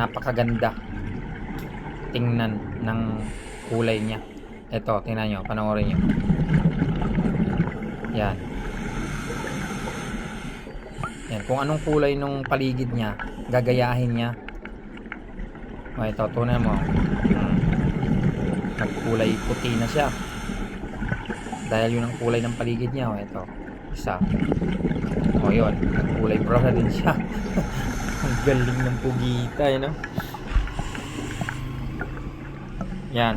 napakaganda tingnan ng kulay niya. Ito, tingnan nyo, panoorin nyo. Yan. Yan, kung anong kulay nung paligid niya, gagayahin niya. O, ito, tunay mo. Hmm. Nagkulay puti na siya. Dahil yun ang kulay ng paligid niya. O, ito. Isa. O, yun. Nagkulay brown na din siya. galing ng pugita, yun, no? Yan.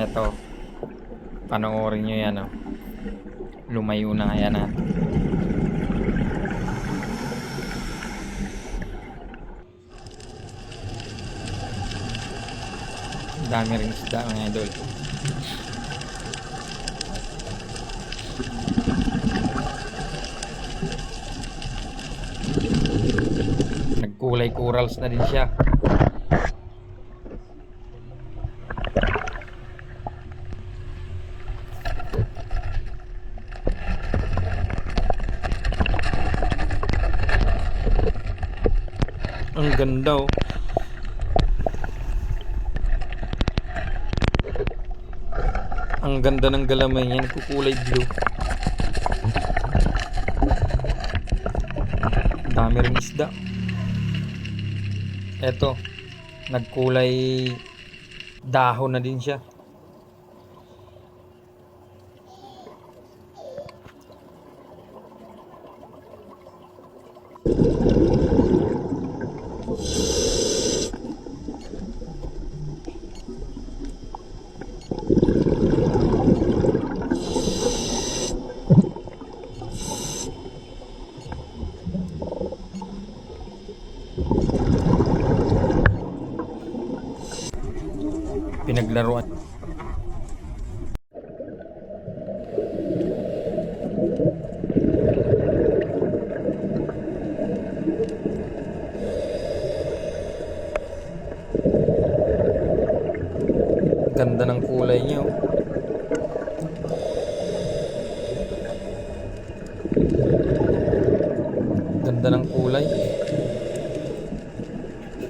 Ito. Panoorin nyo yan, oh. Lumayo na yan, ah. Dami rin isda, mga idol. Nagkulay corals na din siya. Ang ganda oh. Ang ganda ng galamay niya, nagkukulay blue. Dami rin isda. Eto, nagkulay dahon na din siya. Pinaglaruan. Ganda ng kulay niya. oh. Ganda ng kulay.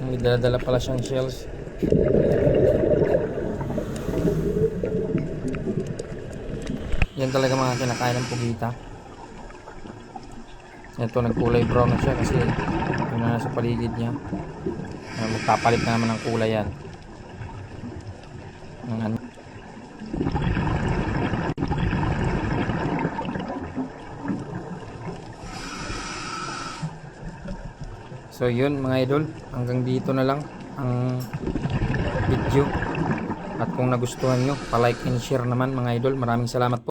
May dala-dala pala siyang shells. Yan talaga mga kinakain ng pugita. Ito nagkulay brown na siya kasi yun na sa paligid niya. Uh, magpapalit na naman ng kulay yan. Ng ano. So yun mga idol, hanggang dito na lang ang video. At kung nagustuhan nyo, pa-like and share naman mga idol. Maraming salamat po.